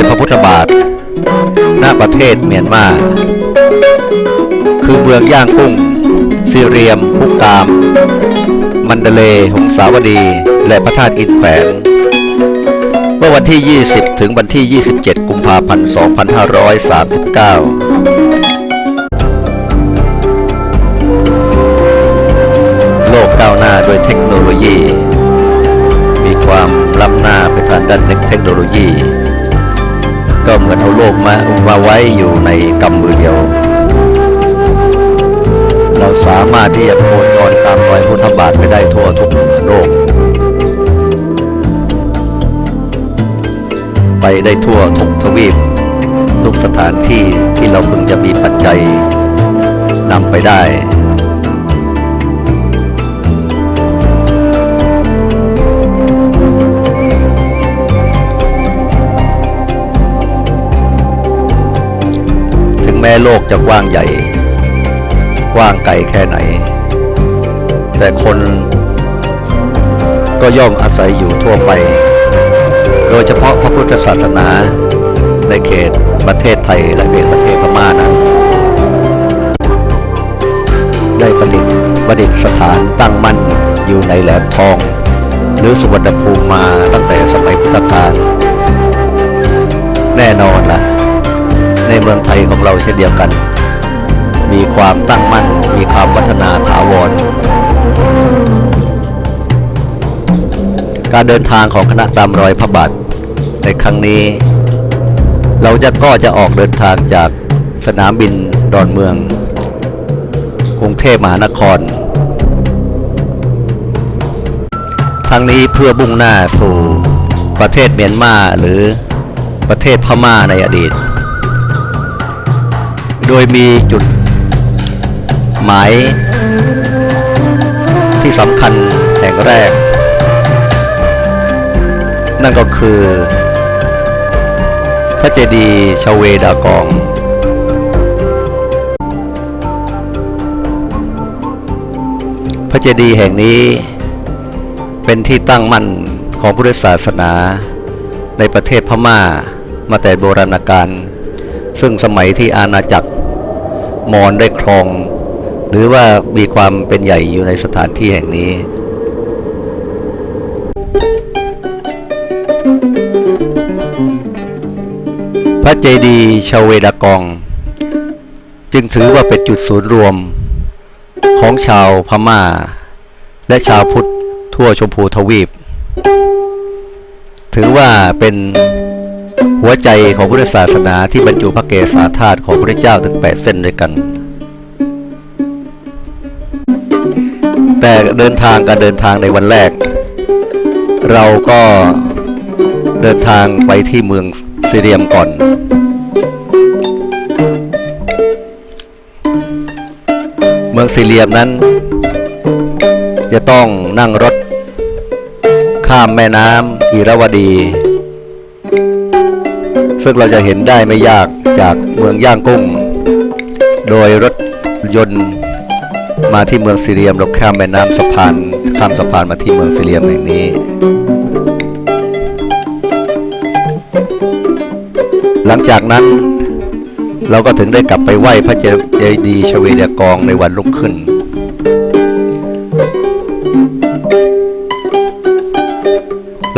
อยพระพุทธบาท ณ ประเทศเมียนมา คือเมืองย่างกุ้ง ซีเรียมพุกาม มันเดเล หงสาวดี และพระธาตุอินแฝงเมื่อวันที่ 20 ถึงวันที่ 27 กุมภาพันธ์ 2539 มือนเอาโลกมามาไว้อยู่ในกำมือเดียว เราสามารถที่จะโคนนอนตามรอยพุทธบาทไปได้ทั่วทุกโลก ไปได้ทั่วทุกทวีป ทุกสถานที่ที่เราพึงจะมีปัจจัยนำไปได้ โลกจะกว้างใหญ่ กว้างไกลแค่ไหน แต่คนก็ย่อมอาศัยอยู่ทั่วไป โดยเฉพาะพระพุทธศาสนาในเขตประเทศไทยและเขตประเทศพม่านั้น ได้ประดิษฐ์ประดิษฐานตั้งมั่นอยู่ในแหลมทอง หรือสุวรรณภูมิมาตั้งแต่สมัยพุทธกาลแน่นอนล่ะ ในเมืองไทยของเราเช่นเดียวกัน มีความตั้งมั่น มีความพัฒนาถาวร การเดินทางของคณะตามรอยพระบาทในครั้งนี้ เราจะก็จะออกเดินทางจากสนามบินดอนเมือง กรุงเทพมหานครทั้งนี้เพื่อมุ่งหน้าสู่ประเทศเมียนมาหรือประเทศพม่าในอดีต โดยมีจุดหมายที่สำคัญแห่งแรก นั่นก็คือ พระเจดีย์ชเวดากอง พระเจดีย์แห่งนี้เป็นที่ตั้งมั่นของพุทธศาสนาในประเทศพม่ามาแต่โบราณกาลซึ่งสมัยที่อาณาจักร มอญได้ครอง หรือว่ามีความเป็นใหญ่อยู่ในสถานที่แห่งนี้พระเจดีย์ชเวดากอง จึงถือว่าเป็นจุดศูนย์รวม ของชาวพม่า และชาวพุทธทั่วชมพูทวีป ถือว่าเป็น หัวใจของพุทธศาสนาที่บรรจุพระเกศาธาตุของพระเจ้าถึง 8 เส้นด้วยกัน แต่เดินทางการเดินทางในวันแรก เราก็เดินทางไปที่เมืองซีเรียมก่อน เมืองซีเรียมนั้น จะต้องนั่งรถข้ามแม่น้ำอิระวดี ซึ่งเราจะเห็นได้ไม่ยากจากเมืองย่างกุ้ง โดยรถยนต์มาที่เมืองซีเรียมเราข้ามแม่น้ำสะพานข้ามสะพานมาที่เมืองซีเรียมแห่งนี้ หลังจากนั้นเราก็ถึงได้กลับไปไหว้พระเจดีย์ชเวดากองในวันรุ่งขึ้น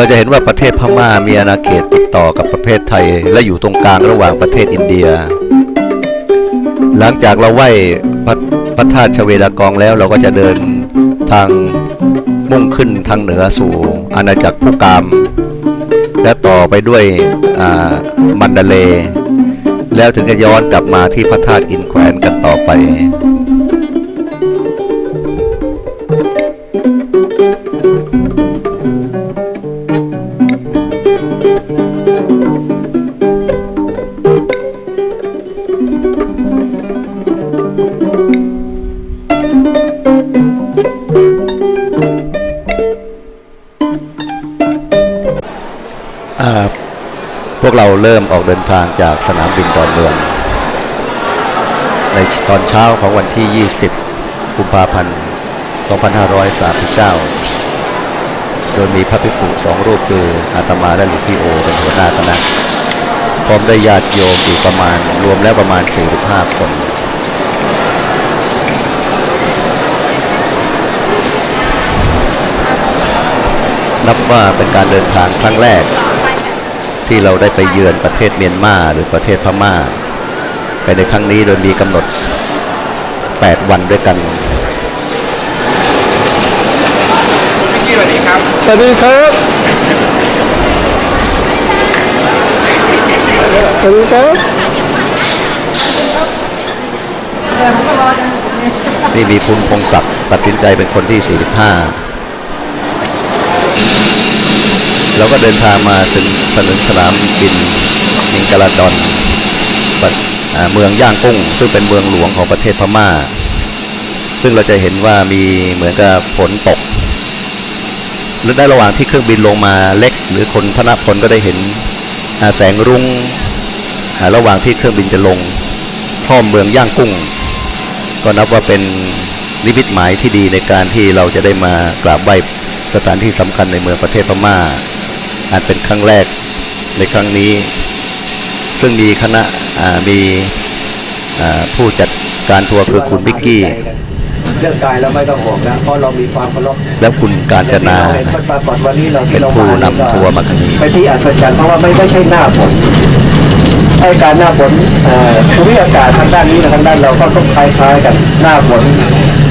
เราจะเห็นว่าประเทศพม่ามีอาณาเขตติดต่อกับประเทศไทย และอยู่ตรงกลางระหว่างประเทศอินเดีย หลังจากเราไหว้พระพระธาตุชเวดากองแล้วเราก็จะเดินทางมุ่งขึ้นทางเหนือสู่อาณาจักรพุกาม และต่อไปด้วยมันดาเล แล้วถึงจะย้อนกลับมาที่พระธาตุอินแขวนกันต่อไป เราเริ่มออกเดินทางจากสนามบินดอนเมือง ในตอนเช้าของวันที่ 20 กุมภาพันธ์ 2539 โดยมีพระภิกษุสองรูปคืออาตมาและหลวงพี่โอเป็นหัวหน้าคณะพร้อมด้วยญาติโยมอีกประมาณรวมแล้วประมาณ 45 คนนับว่าเป็นการเดินทางครั้งแรก ที่เราได้ไปเยือนประเทศเมียนมาหรือประเทศพม่าไปในครั้งนี้โดยมีกำหนด 8 วันด้วยกันพี่กี้สวัสดีครับ สวัสดีครับ สวัสดีครับนี่มีคุณพงศักดิ์ตัดสินใจเป็นคนที่ 45 แล้วก็เดินทางมาถึงสนามสนามบินมิงกลาดอนเมืองย่างกุ้ง ซึ่งเป็นเมืองหลวงของประเทศพม่า ซึ่งเราจะเห็นว่ามีเหมือนกับฝนตกหรือในระหว่างที่เครื่องบินลงมาเล็ก หรือคนธนพลก็ได้เห็นแสงรุ้งระหว่างที่เครื่องบินจะลงท่อมเมืองย่างกุ้ง ก็นับว่าเป็นนิมิตหมายที่ดีในการที่เราจะได้มากราบไหว้สถานที่สำคัญในเมืองประเทศพม่า อาจเป็นครั้งแรกในครั้งนี้ ซึ่งมีคณะอ่ามีอ่าผู้จัดการทัวร์คือคุณมิกกี้เรื่องกายเราไม่ต้องห่วงนะเพราะเรามีความเคารพและคุณการจนาเห็นมันปรากฏวันนี้เราเป็นผู้นำทัวร์มาครั้งนี้ไปที่อัศจรรย์เพราะว่าไม่ไม่ใช่หน้าฝนไอ้การหน้าฝนเอ่อภูมิอากาศทางด้านนี้กับทางด้านเราก็ต้องคล้ายๆกันหน้าฝน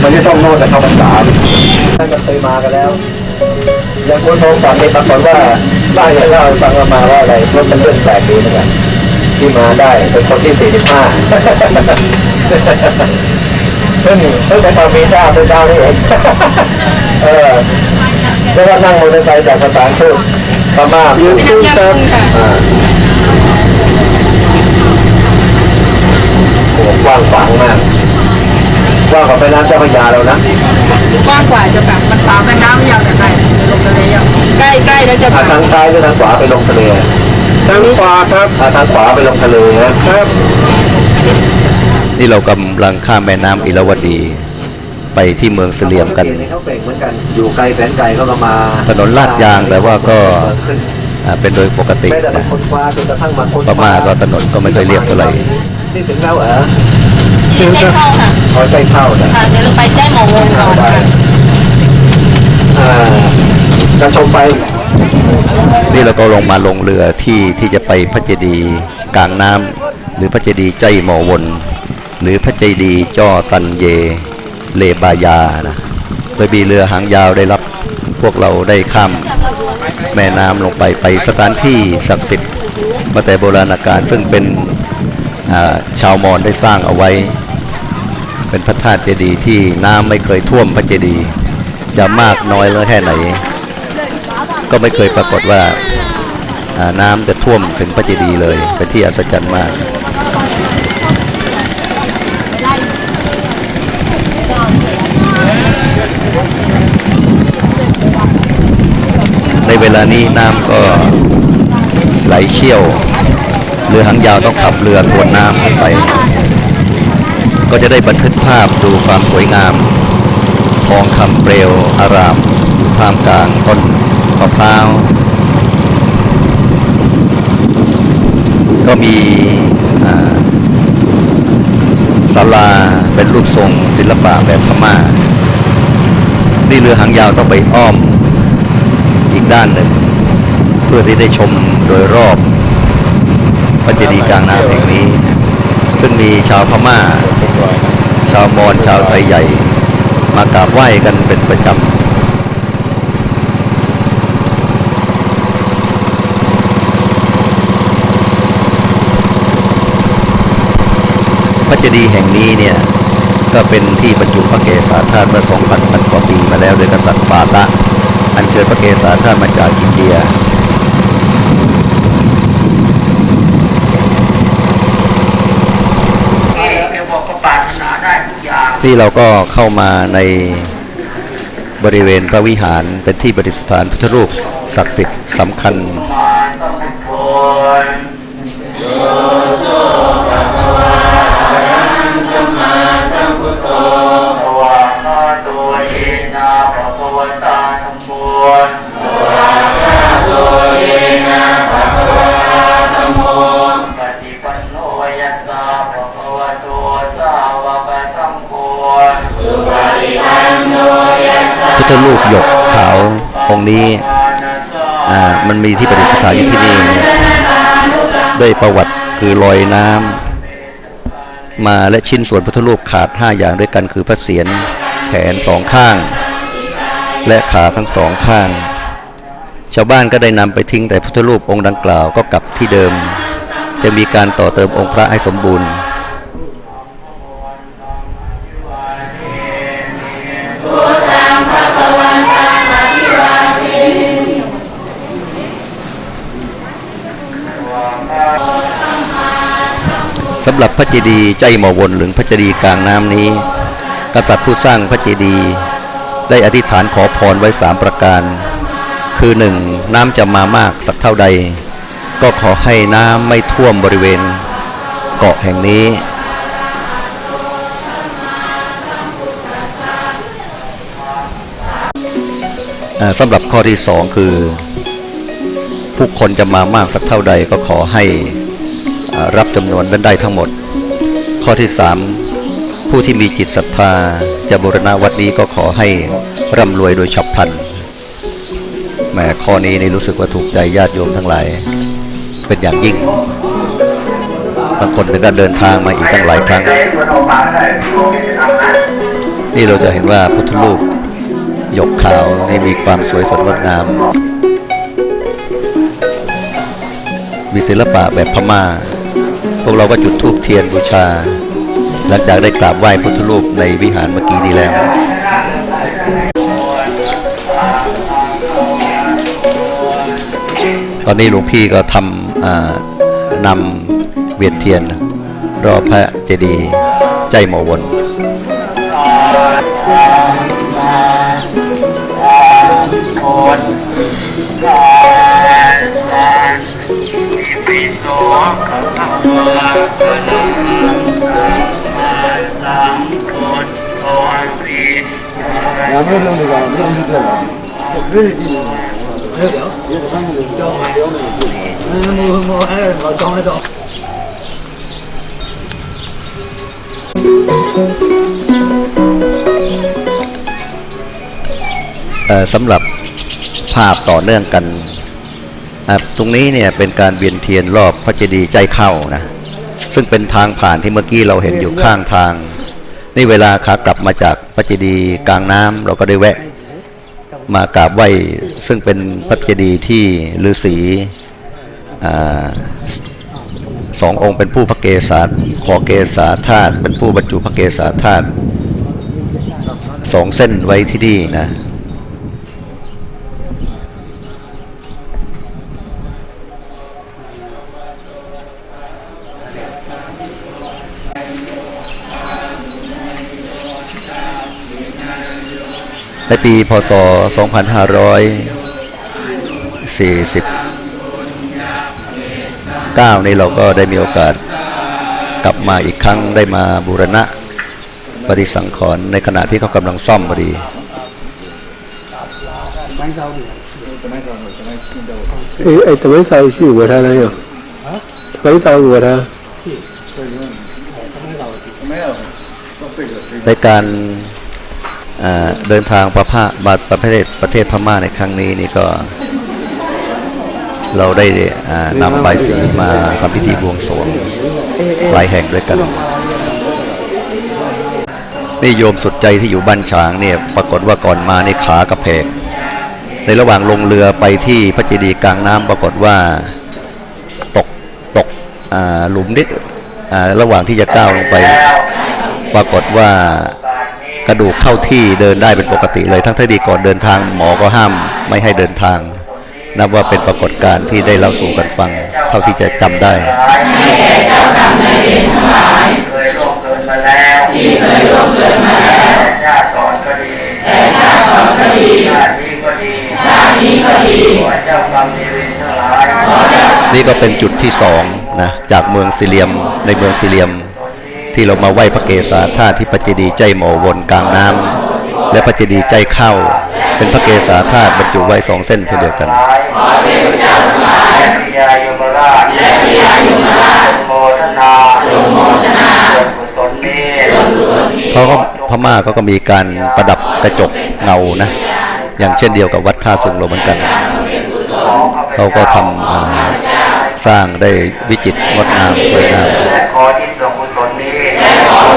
มันจะต้องโน่นแต่เข้าพรรษาท่านก็เคยมากันแล้วอย่างคุณทองศักดิ์เนี่ยปรากฏว่า บ้านเนี่ยเล่าให้ฟังมาว่าอะไรรถเป็นเรื่องแปลกดีเหมือนกันที่มาได้เป็นคนที่สี่สิบห้าเพิ่งเพิ่งไปทำวีซ่าเมื่อเช้านี่เองเออแล้วก็นั่งมอเตอร์ไซค์จากสถานทูตพม่ายืนคู่ครับอ่าโอ้กว้างขวางมากกว้างกว่าแม่น้ำเจ้าพระยาแล้วนะกว้างกว่าเจ้าค่ะมันตามแม่น้ำไม่ยาวแต่ไกลลงทะเลอะ ใกล้ใกล้แล้วเจ้าอ่าค่ะทางซ้ายหรือทางขวาไปลงทะเลทางขวาครับอ่าทางขวาไปลงทะเลนะครับ นี่เรากำลังข้ามแม่น้ำอิราวดี ไปที่เมืองเสลียมกัน เขาเป่งเหมือนกัน อยู่ไกลแสนไกลเขาก็มาถนนลาดยางแต่ว่าก็ขึ้นอ่าเป็นโดยปกติไม่ได้ไปนะค้นคว้าจนกระทั่งมาค้นพม่าก็ถนนก็ไม่ค่อยเรียบเท่าไหร่ นี่ถึงแล้วเหรอที่ใกล้เข้าค่ะพอใกล้เข้านะค่ะเดี๋ยวเราไปแจ้หมอวงก่อนค่ะ อ่า จะชมไป นี่เราก็ลงมาลงเรือที่ที่จะไปพระเจดีย์กลางน้ำหรือพระเจดีย์ใจหมอวน หรือพระเจดีย์จ้อตันเย เลบายานะโดยมีเรือหางยาวได้รับพวกเราได้ข้ามแม่น้ำลงไปไปสถานที่ศักดิ์สิทธิ์มาแต่โบราณกาลซึ่งเป็นชาวมอญได้สร้างเอาไว้ เป็นพระธาตุเจดีย์ที่น้ำไม่เคยท่วมพระเจดีย์จะมากน้อยแล้วแค่ไหน ก็ไม่เคยปรากฏว่าน้ำจะท่วมถึงพระเจดีย์เลย เป็นที่อัศจรรย์มาก ในเวลานี้น้ำก็ไหลเชี่ยวเรือหางยาวต้องขับเรือทวนน้ำขึ้นไป ก็จะได้บันทึกภาพดูความสวยงามทองคำเปลวอารามอยู่ท่ามกลางต้นะพร้าวก็มีศาลาเป็นรูปทรงศิลปะแบบพม่า นี่เรือหางยาวต้องไปอ้อมอีกด้านหนึ่ง เพื่อที่ได้ชมโดยรอบพระเจดีย์กลางน้ำแห่งนี้ ซึ่งมีชาวพม่า ชาวมอญชาวไทยใหญ่ มากราบไหว้กันเป็นประจำพระ เจดีย์แห่งนี้เนี่ยก็เป็นที่บรรจุพระเกศาธาตุเมื่อ2,000กว่าปีมาแล้วโดยกษัตริย์ปาตะอันเชิญพระเกศาธาตุมาจากอินเดีย ที่เราก็เข้ามาในบริเวณพระวิหารเป็นที่ประดิษฐานพุทธรูปศักดิ์สิทธิ์สำคัญ ทลูกหยกขาวองค์นี้อ่ามันมีที่ประดิษฐานอยู่ที่นี่ด้วยประวัติคือลอยน้ำมาและชิ้นส่วนพุทธรูปขาด5อย่างด้วยกันคือพระเศียรแขนสองข้าง และขาทั้งสองข้าง ชาวบ้านก็ได้นำไปทิ้งแต่พุทธรูปองค์ดังกล่าวก็กลับที่เดิม จะมีการต่อเติมองค์พระให้สมบูรณ์ หรับพระเจดีย์ใจหมอวนหรือพระเจดีย์กลางน้ำนี้ กษัตริย์ผู้สร้างพระเจดีย์ได้อธิษฐานขอพรไว้สามประการ คือหนึ่งน้ำจะมามากสักเท่าใด ก็ขอให้น้ำไม่ท่วมบริเวณ เกาะแห่งนี้อ่าสำหรับข้อที่สองคือ ผู้คนจะมามากสักเท่าใดก็ขอให้ รับจำนวนนั้นได้ทั้งหมด ข้อที่สามผู้ที่มีจิตศรัทธาจะบูรณะวัดนี้ก็ขอให้ร่ำรวยโดยฉับพลันแหมข้อนี้นี่รู้สึกว่าถูกใจญาติโยมทั้งหลาย เป็นอย่างยิ่งบางคนถึงการเดินทางมาอีกตั้งหลายครั้ง นี่เราจะเห็นว่าพุทธรูปหยกขาวนี่มีความสวยสดงดงาม มีศิลปะแบบพม่า พวกเราก็จุดธูปเทียนบูชา หลังจากได้กราบไหว้พุทธรูปในวิหารเมื่อกี้นี้แล้วตอนนี้หลวงพี่ก็ทำนำเวียนเทียน รอบพระเจดีย์ใจหมอวนคน สาสาปิโสขะวะคะนะสังคนโทสีเอ่อสำหรับภาพต่อเนื่องกัน ตรงนี้เนี่ยเป็นการเวียนเทียนรอบพระเจดีย์ใจเข้านะ ซึ่งเป็นทางผ่านที่เมื่อกี้เราเห็นอยู่ข้างทาง นี่เวลาขากลับมาจากพระเจดีย์กลางน้ำเราก็ได้แวะ มากราบไหว้ซึ่งเป็นพระเจดีย์ที่ฤาษีอสององค์เป็นผู้พระเกศาขอเกศาธาตุเป็นผู้บรรจุพระเกศาธาตุสองเส้นไว้ที่นี่นะ ในปีพศ 2549 นี้เราก็ได้มีโอกาสกลับมาอีกครั้งได้มาบูรณะปฏิสังขรณ์ในขณะที่เขากำลังซ่อมพอดีไอ้ตะไม้เสาชื่อหัวท่าอะไรเหรอตะไม้เสาหัวท่านในการ เดินทางประพามาประเทศประเทศพม่าในครั้งนี้นี่ก็เราได้นำใบสีมาทำพิธีบวงสรวงหลายแห่งด้วยกัน นี่โยมสุดใจที่อยู่บ้านฉางเนี่ยปรากฏว่าก่อนมาในขากระเพก ในระหว่างลงเรือไปที่พระเจดีย์กลางน้ำปรากฏว่าตกตกอ่าหลุมนิดอ่าระหว่างที่จะก้าวลงไป ปรากฏว่า ระดูกเข้าที่เดินได้เป็นปกติเลย ทั้งที่ดีก่อนเดินทางหมอก็ห้ามไม่ให้เดินทาง นับว่าเป็นปรากฏการณ์ที่ได้เล่าสู่กันฟัง เท่าที่จะจำได้เคยล่วงเกินมาแล้วที่เคยล่วงเกินมาแล้วชาติก่อนก็ดีแต่ชาติก่อนก็ดีชาตินี้ก็ดีชาตินี้ก็ดีขอเจ้ากรรมนเวรทั้งหลายนี่ก็เป็นจุดที่สองนะจากเมืองซิเลียมในเมืองซิเลียม ที่เรามาไหว้พระเกศาธาตุที่พระเจดีย์ใจหมอวนกลางน้ำและพระเจดีย์ใจเข้า เป็นพระเกศาธาตุบรรจุไว้สองเส้นเช่นเดียวกันขอเทพเจ้าทั้งหลายและพญายมราชและพญายมราชโมทนาโมทนาส่วนกุศลนี้ส่วนกุศลนี้เขาก็พม่าเขาก็มีการประดับกระจกเงานะในอย่างเช่นเดียวกับวัดท่าสุงเราเหมือนกัน เขาก็ทำอ่าสร้างได้วิจิตรงดงามสวยงาม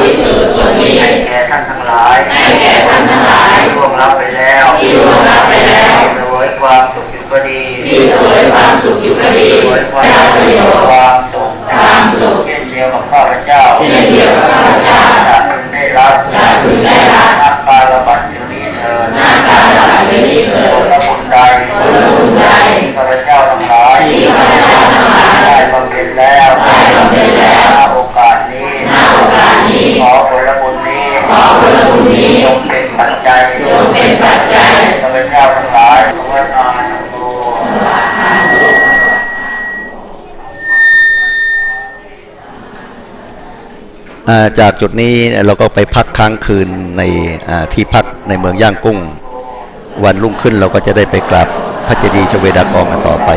และขอที่ส่วนกุศลนี้ให้แก่ท่านทั้งหลายให้แก่ท่านทั้งหลายที่ร่วงรับไปแล้วที่ร่วงรับไปแล้วที่เสวยความสุขอยู่ก็ดีที่เสวยความสุขอยู่ก็ดีเสวยความสุขความสุขความสุขเช่นเดียวกับข้าพเจ้าเช่นเดียวกับข้าพเจ้าจะพึงได้รับจะพึงได้รับนักการระบ จากจุดนี้เราก็ไปพักค้างคืนในที่พักในเมืองย่างกุ้ง วันรุ่งขึ้นเราก็จะได้ไปกราบพระเจดีย์ชเวดากองกันต่อไป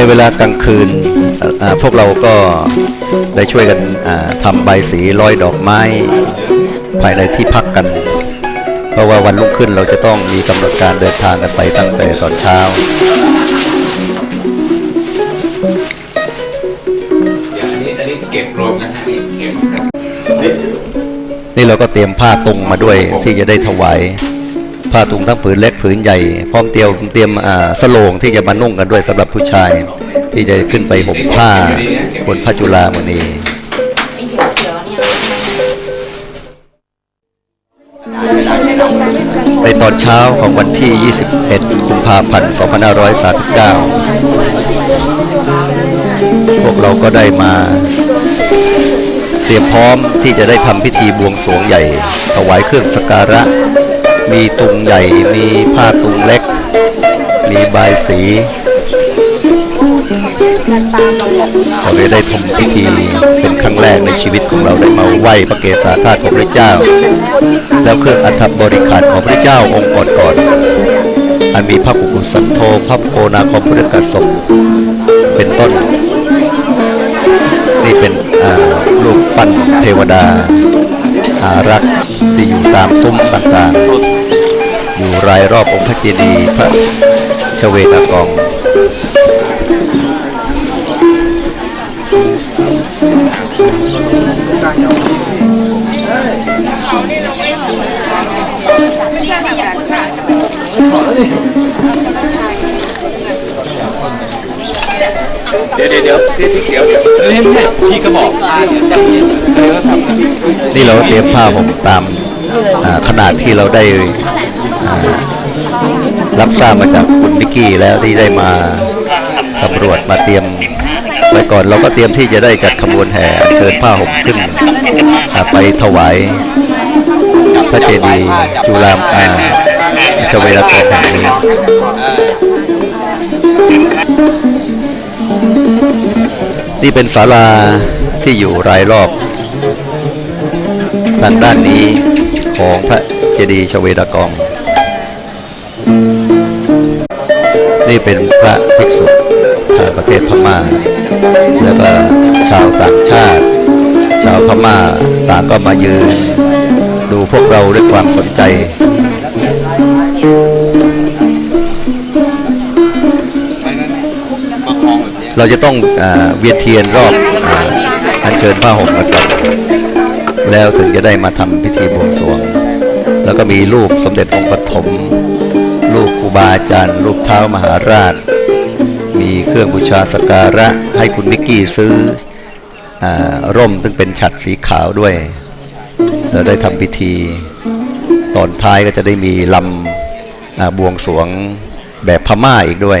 ในเวลากลางคืนเอ่ออ่าพวกเราก็ได้ช่วยกันอ่าทำใบสีร้อยดอกไม้ ภายในที่พักกัน เพราะว่าวันรุ่งขึ้นเราจะต้องมีกำหนดการเดินทางกันไปตั้งแต่ตอนเช้าอันนี้อันนี้เก็บรวมนะฮะเก็บครับนี่เราก็เตรียมผ้าตุงมาด้วยที่จะได้ถวาย ผ้าตุงทั้งผืนเล็กผืนใหญ่ พร้อมเตรียมเตรียมสโลงที่จะมานุ่งกันด้วยสำหรับผู้ชาย ที่จะขึ้นไปห่มผ้าบนพระจุฬามณีในตอนเช้าของวันที่ 21 กุมภาพันธ์ 2539 พวกเราก็ได้มา เตรียมพร้อมที่จะได้ทำพิธีบวงสรวงใหญ่ถวายเครื่องสักการะ มีตุงใหญ่ มีผ้าตุงเล็ก มีใบสีเราได้ได้ทำพิธีเป็นครั้งแรกในชีวิตของเราได้มาไหว้พระเกศาธาตุของพระเจ้า แล้วเครื่องอัฐบริขารของพระเจ้าองค์ก่อนๆอันมีพระกุกุสันโธพระโกนาคมพุทธกัสสเป็นต้น นี่เป็นอ่ารูปปั้นเทวดา อารักษ์ที่อยู่ตามซุ้มต่างๆ อยู่รายรอบองค์พระเจดีย์พระชเวตากอง เดี๋ยวเดี๋ยวเดี๋ยวพี่ที่เขียวเดี๋ยพี่ก็บอกอ่านี่เราเตรียมผ้าห่มตามอ่าขนาดที่เราได้อ่ารับทราบมาจากคุณนิกกี้แล้วที่ได้มาสำรวจมาเตรียมไว้ก่อนเราก็เตรียมที่จะได้จัดขบวนแห่อัญเชิญผ้าห่มขึ้นอ่าไปถวายพระเจดีย์จุฬามอาชเวดากองแห่งนี้ นี่เป็นศาลาที่อยู่รายรอบ ทางด้านนี้ของพระเจดีย์ชเวดากอง นี่เป็นพระภิกษุทางประเทศพม่า แล้วก็ชาวต่างชาติ ชาวพม่าต่างก็มายืน ดูพวกเราด้วยความสนใจ เราจะต้องอเวียนเทียนรอบอัญเชิญผ้าห่มกันก่อนแล้วถึงจะได้มาทำพิธีบวงสรวง แล้วก็มีรูปสมเด็จองค์ปฐมรูปครูบาอาจารย์รูปเท้ามหาราช มีเครื่องบูชาสการะให้คุณมิกกี้ซื้ออร่มซึ่งเป็นฉัดสีขาวด้วยเราได้ทำพิธี ตอนท้ายก็จะได้มีลำบวงสรวงแบบพม่าอีกด้วย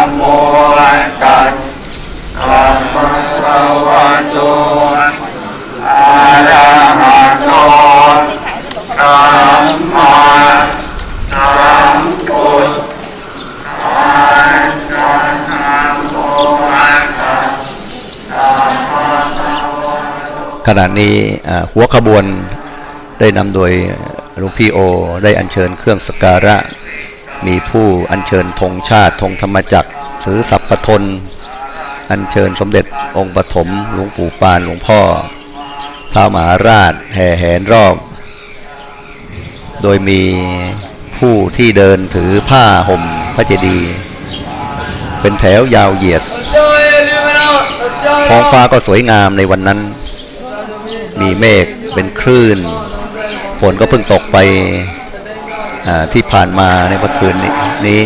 ขณะนี้อ่าหัวขบวนได้นำโดยหลวงพี่โอได้อัญเชิญเครื่องสกการะ มีผู้อัญเชิญธงชาติธงธรรมจักรถือสัพพทน อัญเชิญสมเด็จองค์ปฐมหลวงปู่ปานหลวงพ่อท้าวมหาราชแห่แหนรอบ โดยมีผู้ที่เดินถือผ้าห่มพระเจดีย์เป็นแถวยาวเหยียดท้องฟ้าก็สวยงามในวันนั้น มีเมฆเป็นคลื่น ฝนก็เพิ่งตกไปที่ผ่านมาในเมื่อคืนนี้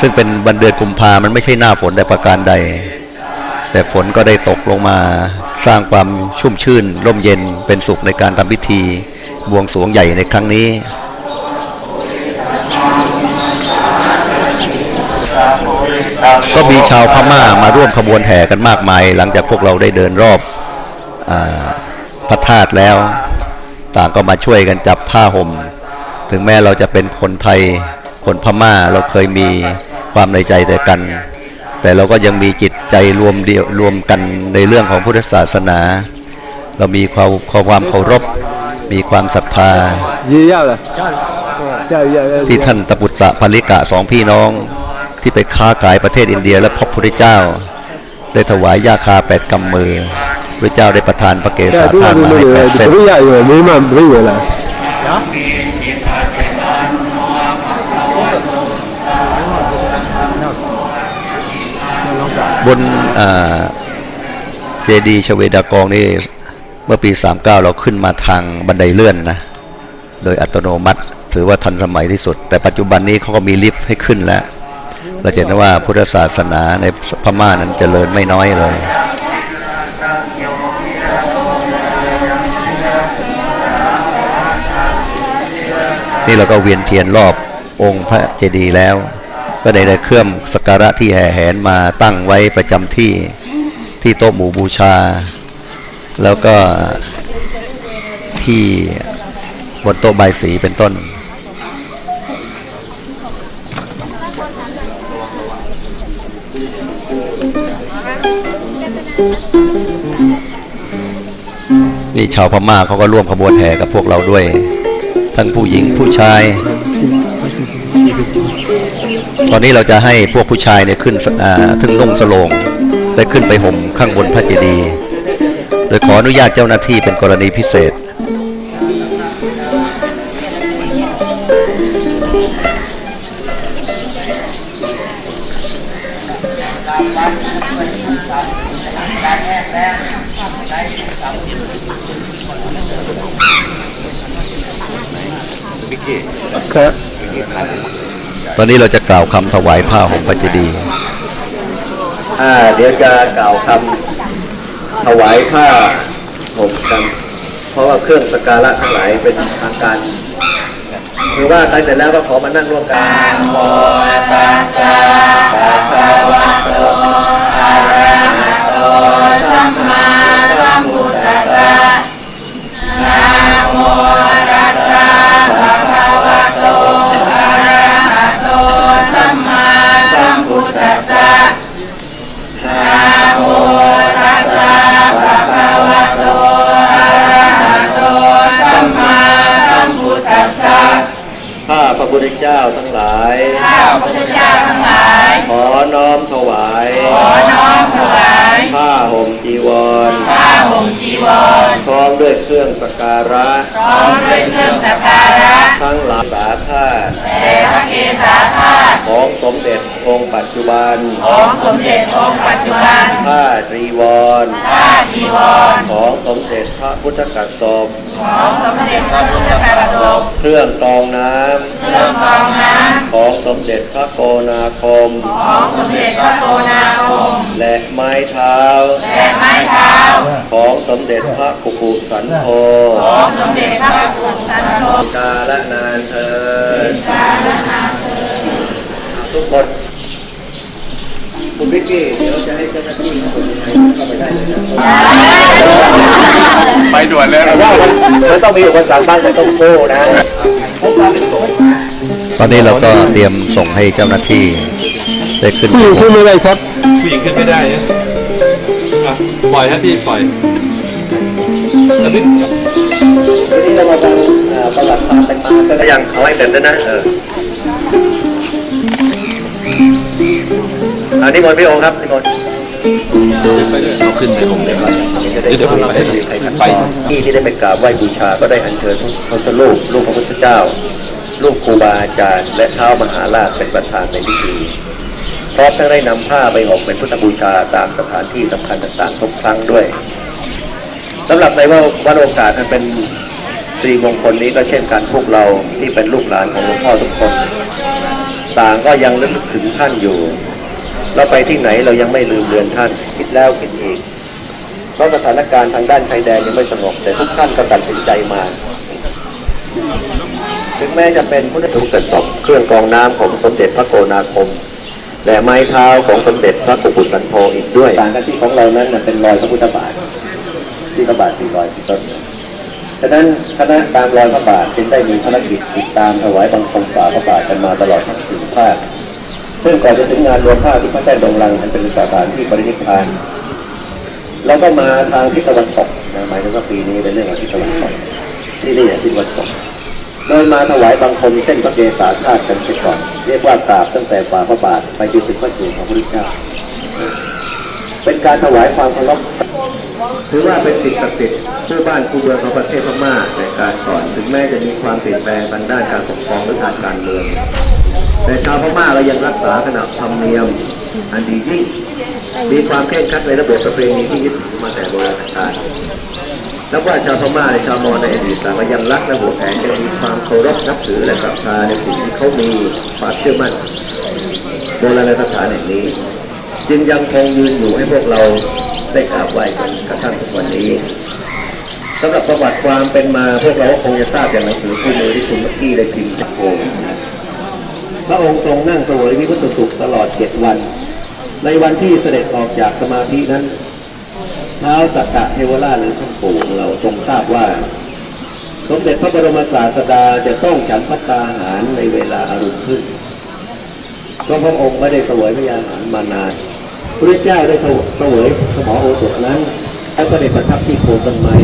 ซึ่งเป็นวันเดือนกุมภามันไม่ใช่หน้าฝนแต่ประการใด แต่ฝนก็ได้ตกลงมาสร้างความชุ่มชื่น ร่มเย็นเป็นสุขในการทำพิธีบวงสรวงใหญ่ในครั้งนี้ก็มีชาวพม่ามาร่วมขบวนแห่กันมากมาย หลังจากพวกเราได้เดินรอบอ พระธาตุแล้ว ต่างก็มาช่วยกันจับผ้าห่ม ถึงแม้เราจะเป็นคนไทย คนพม่าเราเคยมีความในใจแต่กัน แต่เราก็ยังมีจิตใจรวมเดียวรวมกันในเรื่องของพุทธศาสนา เรามีความความเคารพ มีความศรัทธาที่ท่านตะปุตตะภริกะสองพี่น้องที่ไปค้าขายประเทศอินเดียและพบพระพุทธเจ้า ได้ถวายยาคาแปดกำมือ พระเจ้าได้ประทานพระเกศาธานมาให้แเส้นไม่ยาอยู่ไม่มาไม่อยู่ละบนเจดีชเวดากองนี่เมื่อปี 39 เราขึ้นมาทางบันไดเลื่อนนะ โดยอัตโนมัติถือว่าทันสมัยที่สุด แต่ปัจจุบันนี้เขาก็มีลิฟต์ให้ขึ้นแล้ว เราเห็นว่าพุทธศาสนาในพม่านั้นเจริญไม่น้อยเลย นี่เราก็เวียนเทียนรอบองค์พระเจดีย์แล้ว ก็ได้ได้เครื่องสักการะที่แห่แหนมาตั้งไว้ประจำที่ที่โต๊ะหมู่บูชา แล้วก็ที่บนโต๊ะใบสีเป็นต้น นี่ชาวพม่าเขาก็ร่วมขบวนแห่กับพวกเราด้วย ทั้งผู้หญิงผู้ชาย ตอนนี้เราจะให้พวกผู้ชายเนี่ยขึ้นอ่าถึงนุ่งสโลงไปขึ้นไปห่มข้างบนพระเจดีย์โดยขออนุญาตเจ้าหน้าที่เป็นกรณีพิเศษ 看，ตอนนี้เราจะกล่าวคำถวายผ้าห่มพระเจดีย์อ่าเดี๋ยวจะกล่าวคำถวายผ้าห่มกันเพราะว่าเครื่องสกการะทั้งหลายเป็นทางการคือว่าตั้งแต่แล้วก็ขอมานั่งร่วมกันข้ ของสมเด็จองค์ปัจจุบันผ้าจีวรผ้าจีวร ของสมเด็จพระพุทธกัสสปเครื่องกรองน้ำเครื่องกรองน้ำของสมเด็จพระโกนาคม ของสมเด็จพระโกนาคม และไม้เท้า และไม้เท้า ของสมเด็จพระกุกุสันโธของสมเด็จพระกุกุสันโธกาละนานเถิดกาละนานเถิดทุกคน คุณวิกกี้เดี๋ยวจะให้เจ้าหน้าที่เข้าไปได้เลยนะไปด่วนเลยแต่ว่ามันมันต้องมีอุปสรรคบ้างแต่ต้องสู้นะตอนนี้เราก็เตรียมส่งให้เจ้าหน้าที่ได้ขึ้น不有ขึ้นไม่ได้ครับผู้หญิงขึ้นไม่ได้นะอะปล่อยฮะพี่ปล่อยดึงทีนี้เรามาฟังเอ่อประวัติความเป็นมากันก็ยังเอาให้เสร็จด้วยนะเออ อันนี้มนต์พี่องค์ครับนิมนต์ไปด้วยเอาขึ้นไปผมเลยเดี๋ยวผมไปไปที่ที่ได้ไปกราบไหว้บูชาก็ได้อัญเชิญพระพุทธรูปรูปพระพุทธเจ้ารูปครูบาอาจารย์และเท้ามหาราชเป็นประธานในพิธีพร้อมทั้งได้นำผ้าไปออกเป็นพุทธบูชาตามสถานที่สำคัญต่างๆทุกครั้งด้วยสำหรับในว่าวันโอกาสอันเป็นสิริมงคลนี้ก็เช่นกันพวกเราที่เป็นลูกหลานของหลวงพ่อทุกคน ต่างก็ยังระลึกถึงท่านอยู่ เราไปที่ไหนเรายังไม่ลืมเลือนท่าน คิดแล้วคิดอีกเพราะสถานการณ์ทางด้านชายแดนยังไม่สงบแต่ทุกท่านก็ตัดสินใจมาถึงแม้จะเป็นพุทธทุกเกิดศพเครื่องกรองน้ำของสมเด็จพระโกนาคม และไม้เท้าของสมเด็จพระกุกุสันโธอีกด้วยต่างกันที่ของเรานั้นน่ะเป็นรอยพระพุทธบาทที่พระบาทสี่รอยที่ต้นฉะนั้นคณะตามรอยพระบาทจึงได้มีภารกิจติดตามถวายบังคมฝ่าพระบาทกันมาตลอดทั้งสี่ภาค ซึ่งก่อนจะถึงงานรวมผ้าที่พระแท่นดงรังอันเป็นสถานที่ปรินิพานเราก็มาทางทิศตะวันตกนะหมายถึงว่าปีนี้เป็นเรื่องของทิศตะวันตกที่นี่ทิศตะวันตกโดยมาถวายบังคมเส้นพระเกศาธาตุกันเสียก่อนเรียกว่ากราบตั้งแต่ฝ่าพระบาทไปจนถึงพระจูของพระพุทธเจ้าเป็นการถวายความเคารพถือว่าเป็นสิ่งศักดิ์สิทธิ์เพื่อบ้านคูเมืองของประเทศพม่าในการก่อนถึงแม้จะมีความเปลี่ยนแปลงทางด้านการปกครองหรือทางการเมือง แต่ชาวพม่าเรายังรักษาขนบธรรมเนียม อันดียิ่งมีความเคร่งครัดในระเบียบประเพณีที่ยึดถือมาแต่โบราณกาลนับว่าชาวพม่าและชาวมอญในอดีตต่างก็ยังรักและหวงแหนยังมีความเคารพนับถือและศรัทธาในสิ่งที่เขามีความเชื่อมั่นโบราณสถานแห่งนี้ จึงยังคงยืนอยู่ให้พวกเราได้กราบไหว้กันกระทั่งทุกวันนี้สำหรับประวัติความเป็นมาพวกเราก็คงจะทราบจากหนังสือคู่มือที่คุณเมื่อกี้ได้พิมพ์จากโพงพ ระองค์ทรงนั่งเสวยวิมุตติสุขตลอดเจ็ดวัน ในวันที่เสด็จออกจากสมาธินั้นเท้าวสักกะเทวราชหรือท่านปู่เราทรงทราบว่า สมเด็จพระบรมศาสดาจะต้องฉันพัตตาหารในเวลาอารุณขึ้นเพราะพระองค์ไม่ได้เสวยพยาหารมานานพระเจ้าได้เสวยสมอโอสถนั้นแล้วก็ได้ประทับที่โคนต้นไม้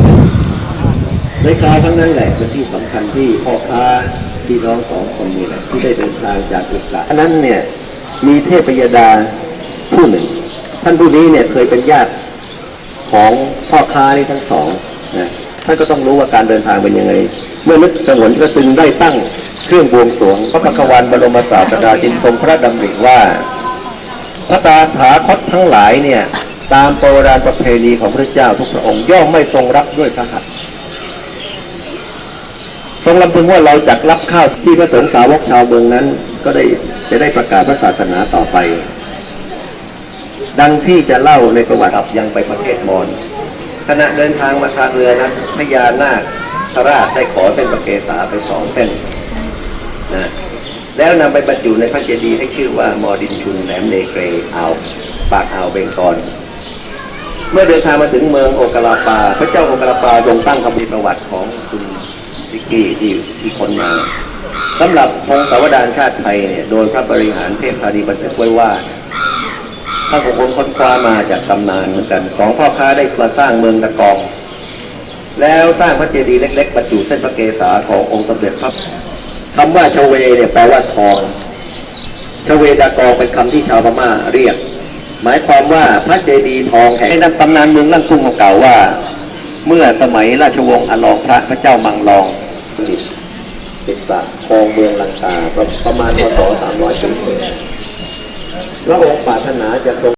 ในคราวทั้งนั้นแหละเป็นที่สำคัญที่พ่อค้า พี่น้องสองคนนี่แหละที่ได้เดินทางจากอุตสาหนั้นเนี่ยมีเทพยดาผู้หนึ่ง ท่านผู้นี้เนี่ยเคยเป็นญาติของพ่อค้านี่ทั้งสองนะท่านก็ต้องรู้ว่าการเดินทางเป็นยังไง เมื่อนึกสงวนก็จึงได้ตั้งเครื่องบวงสรวง พระพักวันบรมศาสดาจินทรงพระดำริว่าพระตาถาคตทั้งหลายเนี่ยตามโบราณประเพณีของพระเจ้าทุกพระองค์ย่อมไม่ทรงรับด้วยพระหัตถ์ ทรงลำพึงว่าเราจักรับข้าวที่พระสงฆ์สาวกชาวเมืองนั้น ก็ได้จะได้ประกาศพระศาสนาต่อไป ดังที่จะเล่าในประวัติยังไปประเทศมอญขณะเดินทางมาทางเรือนั้นพญานาคพระราชได้ขอเส้นประเกศาไปสองเส้นนะแล้วนำไปบรรจุในพระเจดีย์ให้ชื่อว่ามอดินชุนแหลมเนเกรอาวปากอาวเบงกอลเมื่อเดินทางมาถึงเมืองโอกาลาปา พระเจ้าโอกาลาปาทรงตั้งคำพิประวัติของคุณิกกี้ที่ที่คนมาสำหรับพงศาวดารชาติไทยเนี่ยโดยพระบริหารเทพธานีบันทึกไว้ว่าถ้าผมคนค้นคว้ามาจากตำนานเหมือนกันของพ่อค้าได้มาสร้างเมืองตะกองแล้วสร้างพระเจดีย์เล็กๆบรรจุเส้นพระเกศาขององค์สมเด็จพระคำว่าชเวเนี่ยแปลว่าทองชเวดากองเป็นคำที่ชาวพม่าเรียก หมายความว่าพระเจดีย์ทองแห่งในตำนานเมืองลั่งทุ่งเก่าว่า เมื่อสมัยราชวงศ์อลองพระพระเจ้ามังลอง เป็นปากคลองเมืองลังกาประมาณพศ300ปีพระองค์ปรารถนาจะทรง